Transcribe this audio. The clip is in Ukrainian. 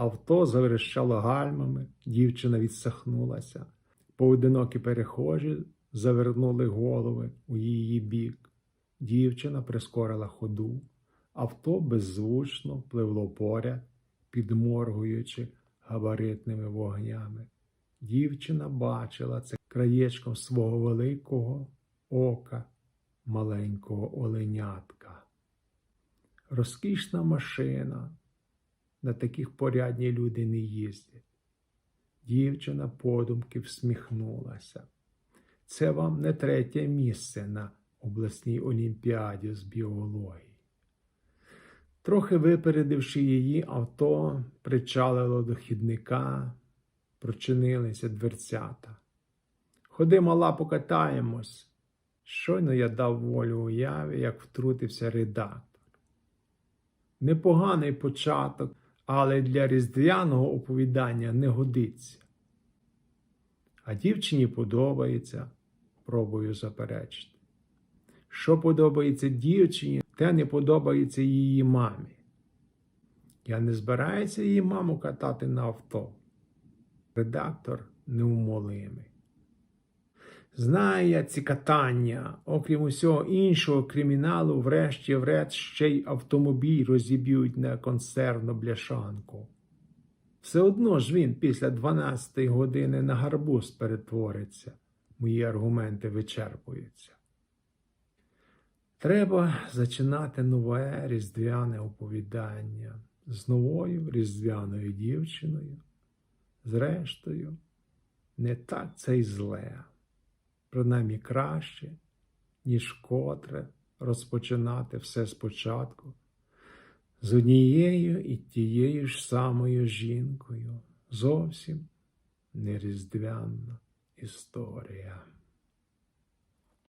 Авто заверещало гальмами, дівчина відсахнулася. Поодинокі перехожі завернули голови у її бік. Дівчина прискорила ходу. Авто беззвучно пливло поряд, підморгуючи габаритними вогнями. Дівчина бачила це краєчком свого великого ока маленького оленятка. Розкішна машина. На таких порядні люди не їздять. Дівчина подумки всміхнулася. Це вам не третє місце на обласній олімпіаді з біології. Трохи випередивши її, авто причалило до хідника, прочинилися дверцята. Ходи, мала, покатаємось. Щойно я дав волю уяві, як втрутився редактор. Непоганий початок, але для різдвяного оповідання не годиться. А дівчині подобається, пробую заперечити. Що подобається дівчині, те не подобається її мамі. Я не збираюся її маму катати на авто. Редактор неумолимий. Знаю я ці катання, окрім усього іншого криміналу, врешті-врешт ще й автомобіль розіб'ють на консервну бляшанку. Все одно ж він після 12-ї години на гарбуз перетвориться. Мої аргументи вичерпуються. Треба зачинати нове різдвяне оповідання з новою різдвяною дівчиною. Зрештою, не так це й зле, принаймні краще, ніж котре розпочинати все спочатку з однією і тією ж самою жінкою. Зовсім не різдвяна історія.